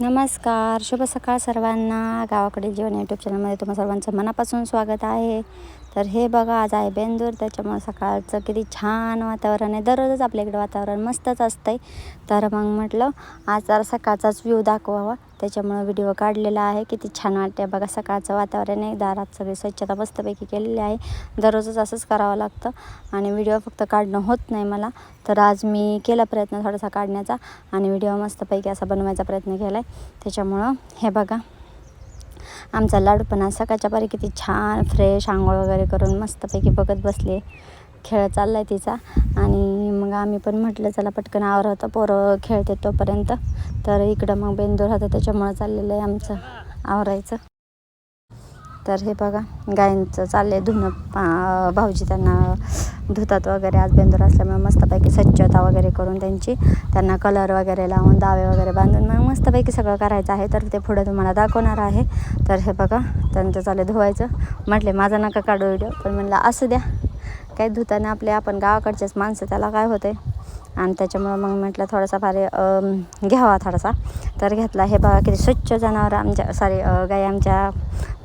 नमस्कार शुभ सकाळ सर्वांना. गावाकडे जीवन यूट्यूब चॅनलमध्ये तुम्हा सर्वांचं मनापासून स्वागत आहे. तर हे बघा आज आहे बेंदूर. त्याच्यामुळं सकाळचं किती छान वातावरण आहे. दररोजच आपल्या इकडे वातावरण मस्तच असतंय. तर मग म्हटलं आज जरा सकाळचाच व्ह्यू दाखवावा. त्याच्यामुळं व्हिडिओ काढलेला आहे. किती छान वाटते बघा. सकाळचं वातावरण आहे. दारात सगळी स्वच्छता मस्तपैकी केलेली आहे. दररोजच असंच करावं लागतं. आणि व्हिडिओ फक्त काढणं होत नाही मला. तर आज मी केला प्रयत्न थोडासा काढण्याचा. आणि व्हिडिओ मस्तपैकी असा बनवायचा प्रयत्न केला आहे त्याच्यामुळं हे बघा. आमचा लाडू पण आज सकाळच्या पारी किती छान फ्रेश आंघोळ वगैरे करून मस्तपैकी बघत बसले. खेळ चालला आहे तिचा. आणि मग आम्ही पण म्हटलं चला पटकन आवर होतं पोरं खेळते तोपर्यंत. तर इकडं मग बेंदूर होतं त्याच्यामुळं चाललेलं आहे आमचं आवरायचं. तर हे बघा गायींचं चाललं आहे धुणं पा भाऊजी त्यांना धुतात वगैरे. आज बेंदूर असल्यामुळे मस्तपैकी स्वच्छता वगैरे करून त्यांची त्यांना कलर वगैरे लावून दावे वगैरे बांधून मग मस्तपैकी सगळं करायचं आहे. तर ते पुढे तुम्हाला दाखवणार आहे. तर हे बघा त्यांचं चाललं धुवायचं. म्हटले माझा नका काढू व्हिडिओ. पण म्हणलं असं द्या. काही धुताना आपले आपण गावाकडचेच माणसं त्याला काय होते आणि त्याच्यामुळं मग म्हटलं थोडासा फार घ्यावा थोडासा. तर घेतला. हे बघा किती स्वच्छ जनावरं आमच्या सॉरी गाई आमच्या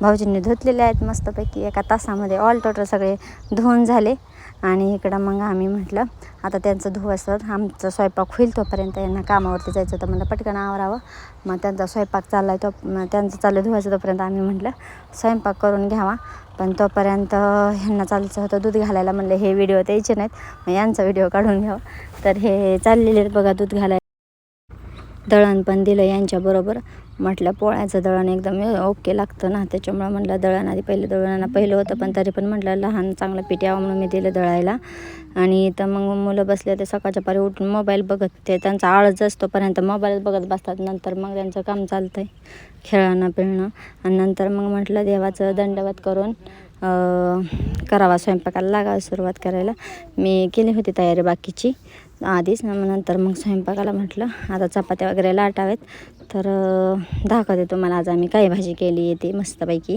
भाऊजींनी धुतलेले आहेत मस्तपैकी. एका तासामध्ये ऑल टोटल सगळे धुवून झाले. आणि इकडं मग आम्ही म्हटलं आता त्यांचं धुवसर आमचं स्वयंपाक होईल तोपर्यंत यांना कामावरती जायचं होतं. म्हणलं पटकन आवरावं. मग त्यांचा स्वयंपाक चालला आहे तो त्यांचं चाललं धुवायचं तोपर्यंत आम्ही म्हटलं स्वयंपाक करून घ्यावा. पण तोपर्यंत ह्यांना चालायचं होतं दूध घालायला. म्हणलं हे व्हिडिओ द्यायचे नाहीत. मग यांचा व्हिडिओ काढून घ्यावा. तर हे चाललेले आहेत बघा दूध घालायला. दळण पण दिलं यांच्याबरोबर म्हटलं पोळ्याचं दळण एकदम ओके लागतं ना. त्याच्यामुळं म्हटलं दळण आधी पहिलं दळणाला पहिलं होतं पण तरी पण म्हटलं लहान चांगलं पीठ यावं म्हणून मी दिलं दळायला. आणि इथं मग मुलं बसले ते सकाळच्या पारी उठून मोबाईल बघत ते त्यांचा आळस असतोपर्यंत मोबाईल बघत बसतात. नंतर मग त्यांचं काम चालतं आहे खेळणं पिळणं. आणि नंतर मग म्हटलं देवाचं दंडवत करून करावा स्वयंपाकाला लागावा सुरुवात करायला. मी केली होती तयारी बाकीची. आधीच मग नंतर मग स्वयंपाकाला म्हटलं आता चपात्या वगैरे लाटावेत तर दाखवते तुम्हाला आज आम्ही काय भाजी केली आहे ती मस्तपैकी.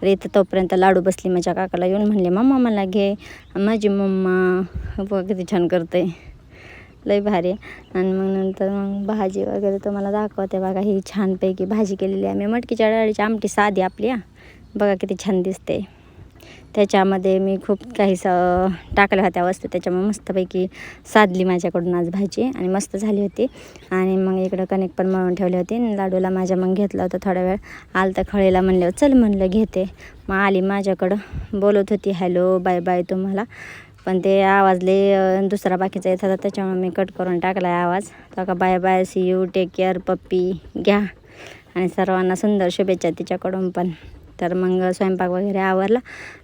तर इथं तोपर्यंत लाडू बसली माझ्या काकाला येऊन म्हणले मम्मा मला घे. माझी मम्मा बघ किती छान करते. लई भारी. आणि मग नंतर मग भाजी वगैरे तुम्हाला दाखवते बघा ही छानपैकी भाजी केलेली आहे. मी मटकीच्या डाळीची आमटी साधी आपली बघा किती छान दिसते. त्याच्यामध्ये मी खूप काही स टाकल्या होत्या वस्तू. त्याच्यामुळे मस्तपैकी साधली माझ्याकडून आज भाजी आणि मस्त झाली होती. आणि मग इकडं कणिक पण मळून ठेवली होती. लाडूला माझ्या मग घेतलं होतं थोड्या वेळ. आलं तर खळीला म्हणलं चल म्हणलं घेते. मग आली माझ्याकडं. बोलत होती हॅलो बाय बाय तुम्हाला. पण ते आवाजले दुसरा बाकीचा येत होता. त्याच्यामुळे मी कट करून टाकला आहे आवाज. तर का bye bye see you take care पप्पी घ्या. आणि सर्वांना सुंदर शुभेच्छा तिच्याकडून पण. तर मग स्वयंपाक वगैरे आवरला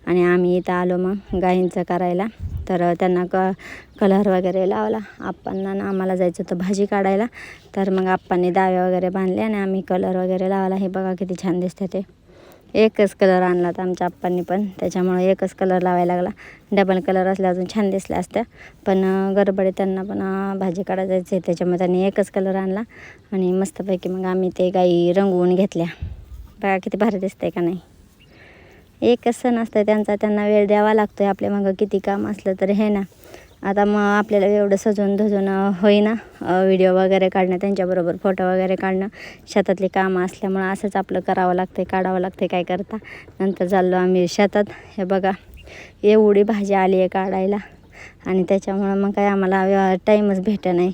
आणि आम्ही इथं आलो मग गाईंचं करायला. तर त्यांना क कलर वगैरे लावला. आप्पांना ना आम्हाला जायचं होतं भाजी काढायला. तर मग आप्पांनी दावे वगैरे बांधले आणि आम्ही कलर वगैरे लावला. हे बघा किती छान दिसते ते. एकच कलर आणला तर आमच्या आप्पांनी पण. त्याच्यामुळे एकच कलर लावायला लागला. डबल कलर असल्या अजून छान दिसल्या असत्या. पण गडबडे त्यांना पण भाजी काढा जायचं आहे त्याच्यामुळे त्यांनी एकच कलर आणला आणि मस्तपैकी मग आम्ही ते गाई रंगवून घेतल्या. बघा किती भारी दिसतंय का नाही? एकच सण असतं त्यांचा त्यांना वेळ द्यावा लागतो आहे आपल्या मागं किती काम असलं तर हे ना? आता मग आपल्याला एवढं सजवून धजून होईना व्हिडिओ वगैरे काढणं त्यांच्याबरोबर फोटो वगैरे काढणं. शेतातली कामं असल्यामुळं असंच आपलं करावं लागतं आहे काढावं लागतं आहे काय करता. नंतर चाललो आम्ही शेतात. हे बघा एवढी भाजी आली आहे काढायला. आणि त्याच्यामुळं मग काय आम्हाला टाईमच भेटत नाही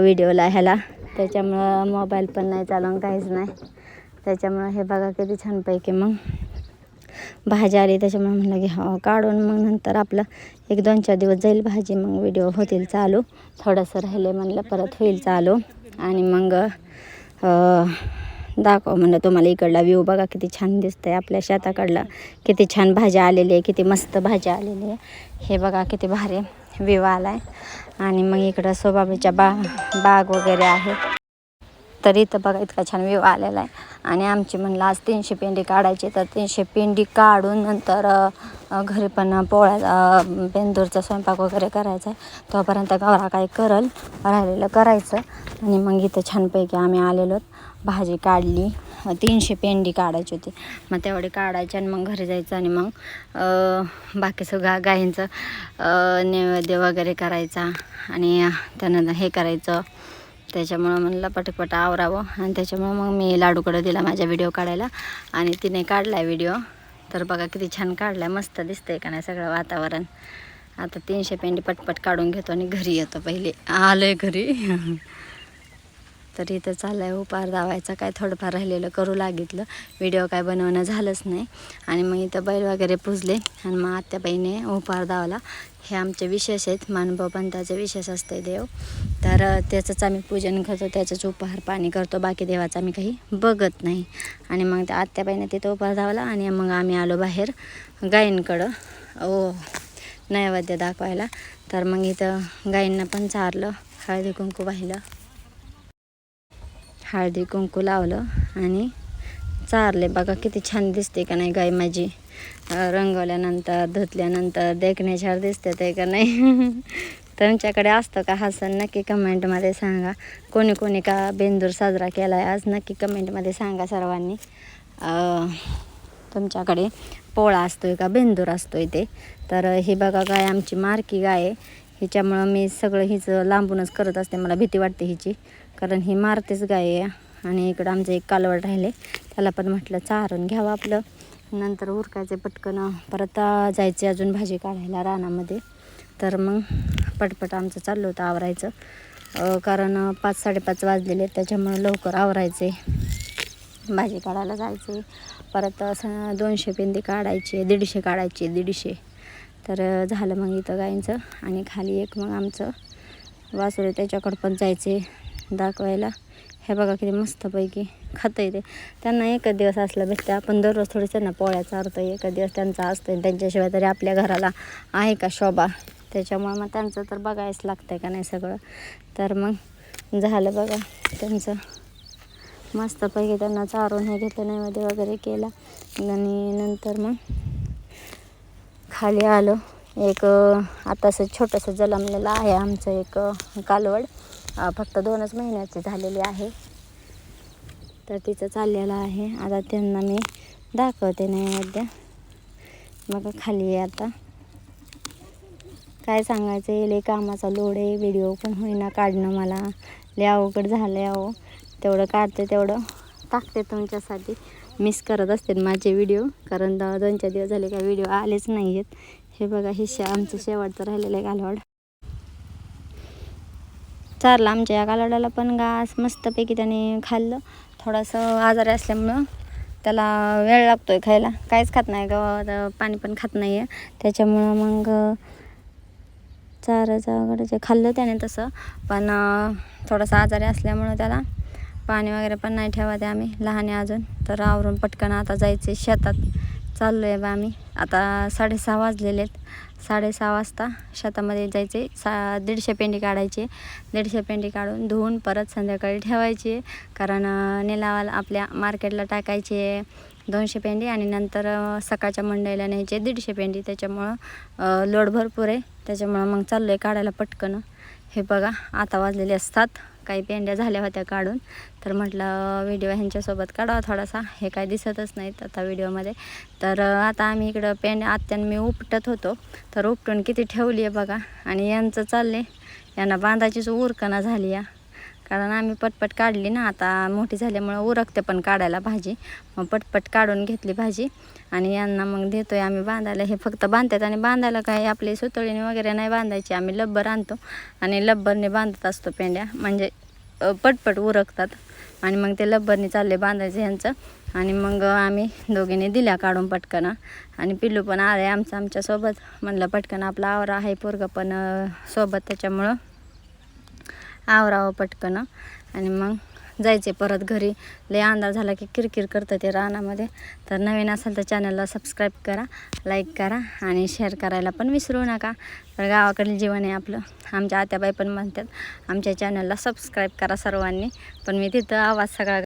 व्हिडिओला ह्याला. त्याच्यामुळं मोबाईल पण नाही चालवून काहीच नाही. त्याच्यामुळं हे बघा किती छानपैकी मग भाजी आली. त्याच्यामुळे म्हणलं की हो काढून मग नंतर आपलं एक दोन चार दिवस जाईल भाजी मग व्हिडिओ होतील चालू. थोडंसं राहिले म्हणलं परत होईल चालू. आणि मग दाखव म्हणलं तुम्हाला इकडला व्ह्यू बघा किती छान दिसतं आहे आपल्या शेताकडला. किती छान भाज्या आलेली आहे किती मस्त भाज्या आलेली आहे. हे बघा किती भारी व्ह्यू आला आहे आणि मग इकडं सोबाबीच्या बा बाग वगैरे आहेत तर इथं बघा इतका छान व्यू आलेला आहे. आणि आमची म्हणलं आज तीनशे पेंडी काढायची तर तीनशे पेंडी काढून नंतर घरी पण पोळ्या बेंदूरचा स्वयंपाक वगैरे करायचा आहे. तोपर्यंत गवरा काय करल राहिलेलं करायचं. आणि मग इथं छानपैकी आम्ही आलेलो भाजी काढली. तीनशे पेंडी काढायची होती. मग तेवढी काढायची आणि मग घरी जायचं आणि मग बाकी सगळं गायींचं नैवेद्य वगैरे करायचा. आणि त्यानंतर हे करायचं. त्याच्यामुळं म्हणलं पटपट आवरावं. आणि त्याच्यामुळं मग मी लाडूकडं दिला माझ्या व्हिडिओ काढायला. आणि तिने काढला व्हिडिओ तर बघा किती छान काढला मस्त दिसतंय का नाही सगळं वातावरण. आता तीनशे पेंडी पटपट काढून घेतो आणि घरी येतो पहिले. आलोय घरी. तर इथं चाललं आहे उपार दावायचा. काय थोडंफार राहिलेलं करू लागितलं. व्हिडिओ काय बनवणं झालंच नाही. आणि मग इथं बैल वगैरे पुजले. आणि मग आत्याबाईने उपार दावला. हे आमचे विशेष आहेत. मानभाऊ पंथाचे विशेष असते देव. तर त्याचंच आम्ही पूजन करतो. त्याचंच उपहार पाणी करतो. बाकी देवाचं आम्ही काही बघत नाही. आणि मग त्या आत्याबाईने तिथं उपहार धावला आणि मग आम्ही आलो बाहेर गायींकडं. ओ नैवेद्य दाखवायला. तर मग इथं गायींना पण चारलं. हळदी कुंकू वाहिलं. हळदी कुंकू लावलं आणि चारले. बघा किती छान दिसते का नाही गाय माझी. रंगवल्यानंतर धुतल्यानंतर देखण्याच्या दिसते ते का नाही. तुमच्याकडे असतं का? हा सण नक्की कमेंटमध्ये सांगा. कोणी कोणी का बेंदूर साजरा केला आहे आज? नक्की कमेंटमध्ये सांगा सर्वांनी. तुमच्याकडे पोळा असतो आहे का? बेंदूर असतो आहे ते. तर ही बघा गाय आमची मारकी गाय आहे. हिच्यामुळं मी सगळं हिचं लांबूनच करत असते. मला भीती वाटते हिची. कारण ही मारतेच गाय आहे. आणि इकडं आमचं एक कालवड राहिले. त्याला पण म्हटलं चारून घ्यावं आपलं. नंतर उरकायचे पटकन. परत जायचे अजून भाजी काढायला रानामध्ये. तर मग पटपट आमचं चाललं होतं आवरायचं. कारण पाच साडेपाच वाजलेले आहेत. त्याच्यामुळं लवकर आवरायचे. भाजी काढायला जायचे. परत असं दोनशे पेंदी काढायची. दीडशे काढायची. दीडशे. तर झालं मग इथं गायींचं. आणि खाली एक मग आमचं वासुरे त्याच्याकडं पण जायचे. दाखवायला. हे बघा किती मस्तपैकी खातं ते. त्यांना एकच दिवस असला भेटते आपण दररोज थोडी त्यांना पोळ्या चारतो एकच दिवस त्यांचा असतो आणि त्यांच्याशिवाय तरी आपल्या घराला आहे का शोभा? त्याच्यामुळे मग त्यांचं तर बघायच लागतं का नाही सगळं. तर मग झालं बघा त्यांचं. मस्तपैकी त्यांना चारून हे घेतलं नैवेद्य वगैरे केला. आणि नंतर मग खाली आलो. एक आता आताचं छोटंसं जलमलेलं आहे आमचं एक कालवड. फक्त दोनच महिन्याची झालेली आहे. तर तिचं चाललेलं आहे. आता त्यांना मी दाखवते नैवेद्य. मग खाली आहे आता. काय सांगायचं आहे लय कामाचा लोड आहे. व्हिडिओ पण होईना काढणं मला. लय अवघड झालं आहे अहो. तेवढं काढते तेवढं टाकते तुमच्यासाठी. मिस करत असते माझे व्हिडिओ. कारण द- दोन चार दिवस झाले काय व्हिडिओ आलेच नाही आहेत हे बघा हे शे आमचं शेवटचं राहिलेलं आहे कालवड चारला आमच्या या कालवड्याला पण घास मस्तपैकी त्याने खाल्लं. थोडंसं आजारी असल्यामुळं त्याला वेळ लागतो आहे खायला. काहीच खात नाही गवत पाणी पण खात नाही आहे त्याच्यामुळं मग चाराचं वगैरे खाल्लं त्याने तसं. पण थोडंसं आजारी असल्यामुळं त्याला पाणी वगैरे पण नाही ठेवते आम्ही लहान आहे अजून. तर आवरून पटकन आता जायचे शेतात. चाललो आहे बा आम्ही. आता साडेसहा वाजलेले आहेत. साडेसहा वाजता शेतामध्ये जायचे. सा दीडशे पेंडी काढायचे. दीडशे पेंडी काढून धुवून परत संध्याकाळी ठेवायची. कारण नेलावाला आपल्या मार्केटला टाकायचे दोनशे पेंडी आणि नंतर सकाळच्या मंडईला न्यायचे दीडशे पेंडी. त्याच्यामुळं लोड भरपूर आहे. त्याच्यामुळं मग चाललो आहे काढायला पटकन. हे बघा आता वाजलेले असतात. काही पेंड्या झाल्या होत्या काढून. तर म्हटलं व्हिडिओ ह्यांच्यासोबत काढावा थोडासा. हे काय दिसतच नाहीत आता व्हिडिओमध्ये. तर आता आम्ही इकडं पेंड्या आत्यान मी उपटत होतो. तर उपटून किती ठेवली आहे बघा. आणि यांचं चालले यांना बांधाचीच उरकणा झाली या कारण आम्ही पटपट काढली ना आता मोठी झाल्यामुळं उरकते पण काढायला भाजी. मग पटपट काढून घेतली भाजी आणि यांना मग देतोय आम्ही बांधायला. हे फक्त बांधतात आणि बांधायला काय आपली सुतळीने वगैरे नाही बांधायची. आम्ही लब्बर आणतो आणि लब्बरने बांधत असतो पेंड्या. म्हणजे पटपट उरकतात आणि मग ते लब्बरने चालले बांधायचं ह्यांचं आणि मग आम्ही दोघींनी दिल्या काढून पटकन. आणि पिल्लू पण आले आमचं आमच्यासोबत. म्हणलं पटकन आपला आवरा आहे पोरगं पण सोबत त्याच्यामुळं आवरावं पटकन. आणि मग जायचे परत घरी. लय अंधार झाला की किरकिर करतं ते रानामध्ये. तर नवीन असाल तर चॅनलला सबस्क्राईब करा लाईक करा आणि शेअर करायला पण विसरू नका. तर गावाकडील जीवन आहे आपलं. आमच्या आत्याबाई पण म्हणतात आमच्या चॅनलला सबस्क्राईब करा सर्वांनी. पण मी तिथं आवाज सगळा